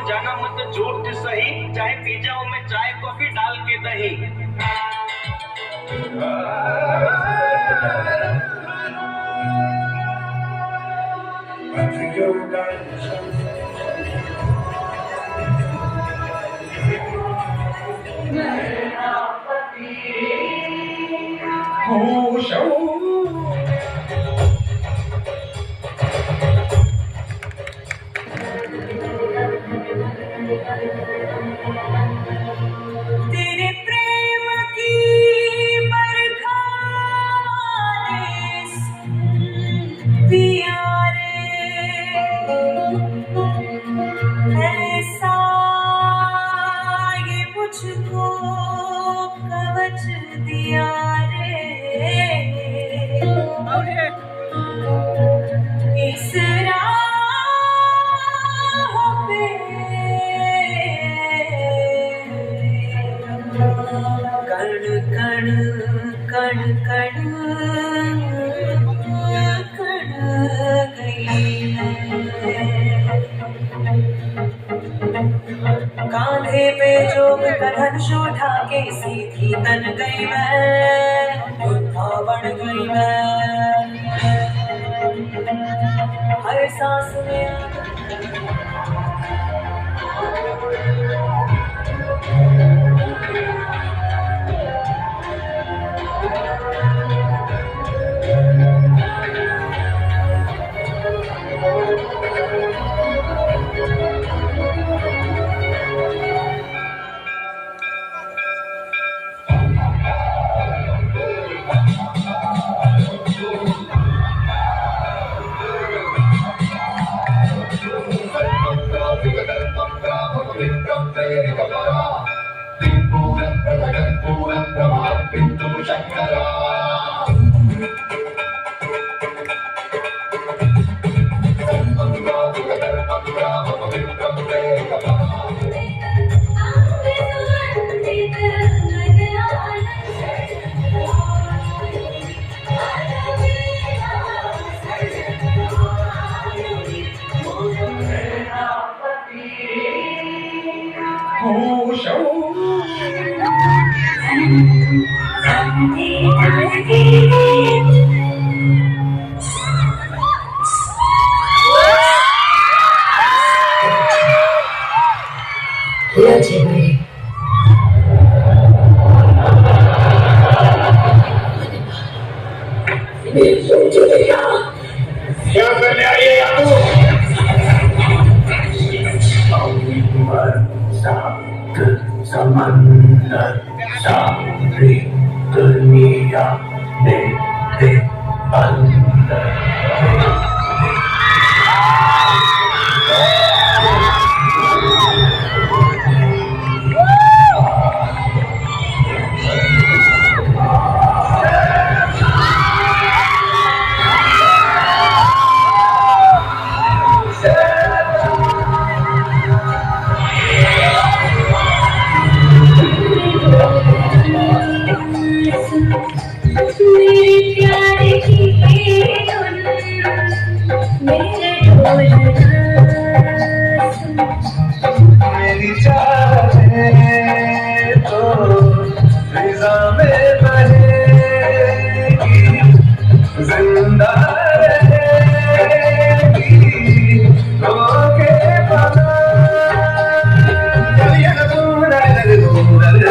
मुझे समझाना मत झूठ सही, चाहे पी जाओ मैं चाय, कॉफ़ी डाल के दही। तेरे कण कण कण कण कण कांधे पे जोग का धनुष उठा के सीधी तन गई मैं बन गई मैं। हर सांस में क्या समंदर सागरी दुनिया मेरे अंदर मेरे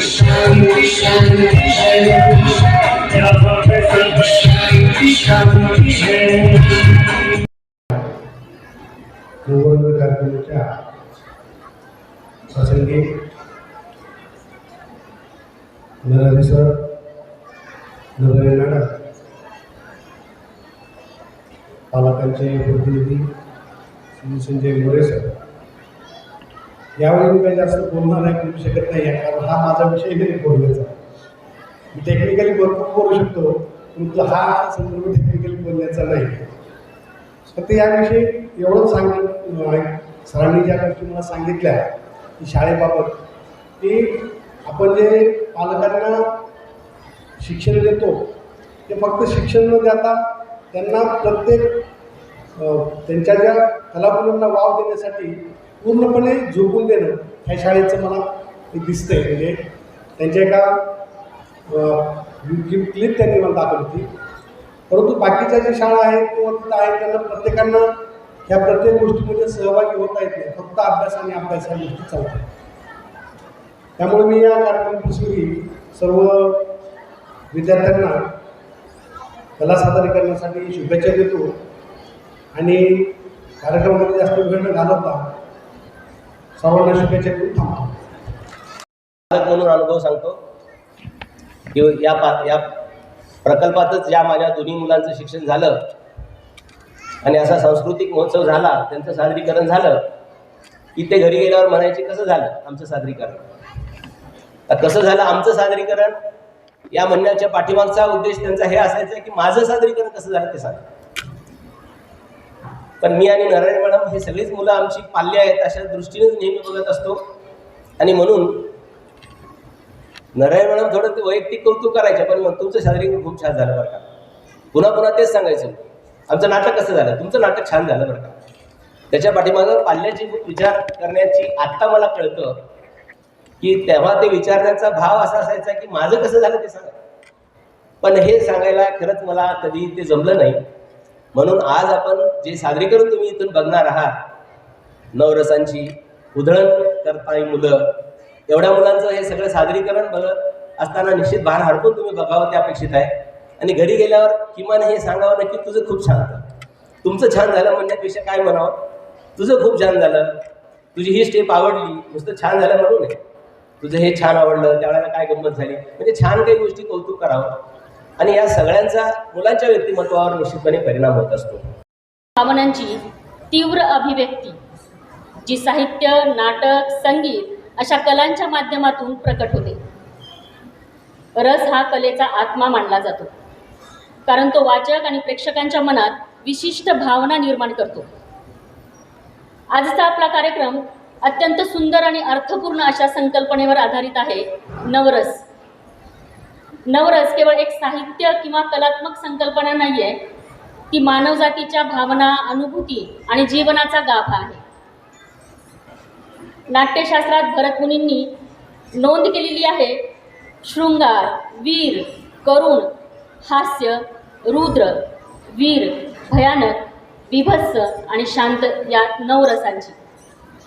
शांति शांति है शांति शांति है प्रसंगी पालकांचे प्रतिनिधी संजय मोरे सर यावेळी मी काही जास्त बोलणार नाही बोलू शकत नाही कारण हा माझा विषय नाही बोलण्याचा मी टेक्निकली भरपूर बोलू शकतो परंतु हा संदर्भ टेक्निकली बोलण्याचा नाही. फक्त याविषयी एवढंच सांग सरांनी ज्या गोष्टी मला सांगितल्या की शाळेबाबत की आपण जे पालकांना शिक्षण देतो ते फक्त शिक्षण न देता त्यांना प्रत्येक त्यांच्या ज्या कलागुणांना वाव देण्यासाठी पूर्णपणे झोकून देणं ह्या शाळेचं मला दिसतं दिसतंय. म्हणजे त्यांच्या एका क्लिप त्यांनी मला दाखवली होती. परंतु बाकीच्या ज्या शाळा आहेत किंवा तिथं आहेत त्यांना प्रत्येकांना ह्या प्रत्येक गोष्टीमध्ये सहभागी होता येत नाही. फक्त अभ्यास आणि अभ्यास ह्या गोष्टी चालतात. त्यामुळे मी या कार्यक्रमाप्रसंगी सर्व विद्यार्थ्यांना कला सादरीकरणासाठी शुभेच्छा देतो. आणि कार्यक्रमामध्ये जास्त वेळ न घालवता सर्वांना शुभेच्छा देऊन म्हणून अनुभव सांगतो? की या पा या प्रकल्पातच ज्या माझ्या दोन्ही मुलांचं शिक्षण झालं आणि असा सांस्कृतिक महोत्सव झाला त्यांचं सादरीकरण झालं की ते घरी गेल्यावर म्हणायचे कसं झालं आमचं सादरीकरण? कसं झालं आमचं सादरीकरण? या म्हणण्याच्या पाठीमागचा उद्देश त्यांचा हे असायचा की माझं सादरीकरण कसं झालं ते सांग. पण मी आणि नारायण मॅडम हे सगळीच मुलं आमची पाल्य आहेत अशा दृष्टीनेच नेहमी बघत असतो. आणि म्हणून नारायण मॅडम थोडं ते वैयक्तिक कौतुक करायचे पण मग तुमचं सादरीकरण खूप छान झालं बरं का. पुन्हा पुन्हा तेच सांगायचं. आमचं नाटक कसं झालं? तुमचं नाटक छान झालं बरं का. त्याच्या पाठीमागं पाल्याची विचार करण्याची आत्ता मला कळतं की तेव्हा ते विचारण्याचा भाव असा असायचा की माझं कसं झालं ते सांगा. पण हे सांगायला खरंच मला कधी ते जमलं नाही. म्हणून आज आपण जे सादरीकरण तुम्ही इथून बघणार आहात नवरसांची उधळण करताय मुलं एवढ्या मुलांचं हे सगळं सादरीकरण बघत असताना निश्चित भार हडपून तुम्ही बघावं ते अपेक्षित आहे. आणि घरी गेल्यावर किमान हे सांगावं ना की तुझं खूप छान झालं तुमचं छान झालं म्हणण्यापेक्षा काय म्हणावं? तुझं खूप छान झालं. तुझी ही स्टेप आवडली नुसतं छान झालं म्हणून आहे तुझं हे छान आवडलं त्यावेळेला काय गंमत झाली? म्हणजे छान काही गोष्टी कौतुक करावं. आणि या सगळ्यांचा मुलांच्या व्यक्तिमत्वावर निश्चितपणे परिणाम होत असतो. भावनांची तीव्र अभिव्यक्ती जी साहित्य नाटक संगीत अशा कलांच्या माध्यमातून प्रकट होते. रस हा कलेचा आत्मा मानला जातो कारण तो वाचक आणि प्रेक्षकांच्या मनात विशिष्ट भावना निर्माण करतो. आजचा आपला कार्यक्रम अत्यंत सुंदर आणि अर्थपूर्ण अशा संकल्पनेवर आधारित आहे नवरस. नवरस केवळ एक साहित्य किंवा कलात्मक संकल्पना नाही आहे ती मानवजातीच्या भावना अनुभूती आणि जीवनाचा गाभा आहे. नाट्यशास्त्रात भरतमुनींनी नोंद केलेली आहे शृंगार वीर करुण हास्य रुद्र वीर भयानक विभत्स आणि शांत या नऊ रसांची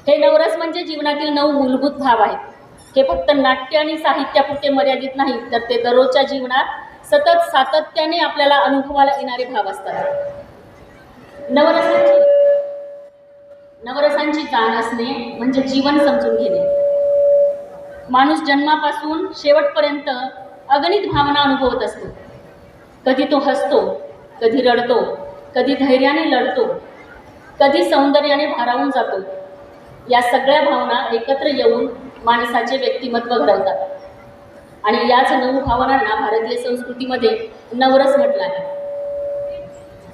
हे नवरस म्हणजे जीवनातील नऊ मूलभूत भाव आहेत. हे फक्त नाट्य आणि साहित्यापुरते मर्यादित नाही तर ते दररोजच्या जीवनात सतत सातत्याने आपल्याला अनुभवाला येणारे भाव असतात. नवरसांची नवरसांची जाण असणे म्हणजे जीवन समजून घेणे. माणूस जन्मापासून शेवटपर्यंत अगणित भावना अनुभवत असतो. कधी तो हसतो कधी रडतो कधी धैर्याने लढतो कधी सौंदर्याने भारावून जातो. या सगळ्या भावना एकत्र येऊन माणसाचे व्यक्तिमत्व घडवतात आणि याच नऊ भावनांना भारतीय संस्कृतीमध्ये नवरस म्हटलं आहे.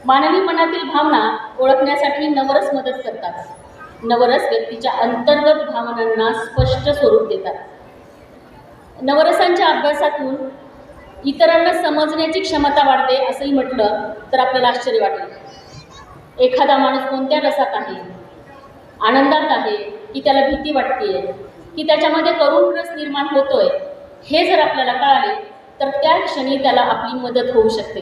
मानवी मनातील भावना ओळखण्यासाठी नवरस मदत करतात. नवरस व्यक्तीच्या अंतर्गत भावनांना स्पष्ट स्वरूप देतात. नवरसांच्या अभ्यासातून इतरांना समजण्याची क्षमता वाढते असंही म्हटलं तर आपल्याला आश्चर्य वाटेल. एखादा माणूस कोणत्या रसात आहे? आनंदात आहे की त्याला भीती वाटते की त्याच्यामध्ये करुण रस निर्माण होतोय हे जर आपल्याला कळाले तर त्या क्षणी त्याला आपली मदत होऊ शकते.